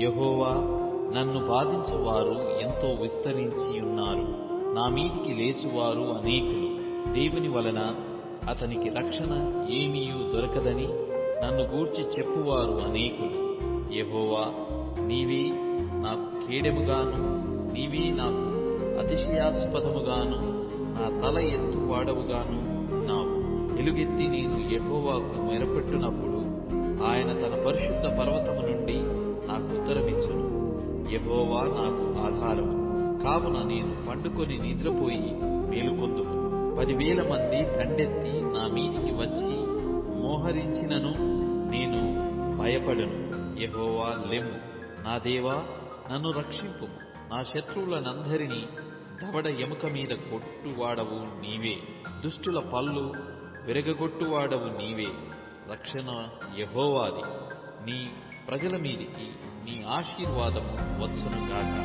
యహోవా నన్ను బాధించువారు ఎంతో విస్తరించి ఉన్నారు. నా మీదికి లేచువారు అనేకులు. దేవుని వలన అతనికి రక్షణ ఏమీయూ దొరకదని నన్ను గూర్చి చెప్పువారు అనేకులు. యహోవా నీవే నాకు కేడెముగాను నీవే నాకు అతిశయాస్పదముగాను నా తల ఎత్తు వాడవుగాను ఉన్నావు ఎలుగెత్తి నేను యహోవాకు మెరపెట్టునప్పుడు ఆయన తన పరిశుద్ధ పర్వతము యహోవా నాకు ఆధారము కావున నేను పండుకొని నిద్రపోయి మేలుకొందును. పదివేల మంది దండెత్తి నా మీదికి వచ్చి మోహరించినను నేను భయపడను. యహోవా లెమ్ము. నా దేవా నన్ను రక్షింపు. నా శత్రువులనందరినీ దవడ ఎముక మీద కొట్టువాడవు నీవే. దుష్టుల పళ్ళు విరగగొట్టువాడవు నీవే. రక్షణ యహోవాది. నీ ప్రజల మీదికి మీ ఆశీర్వాదము వచ్చునుగాక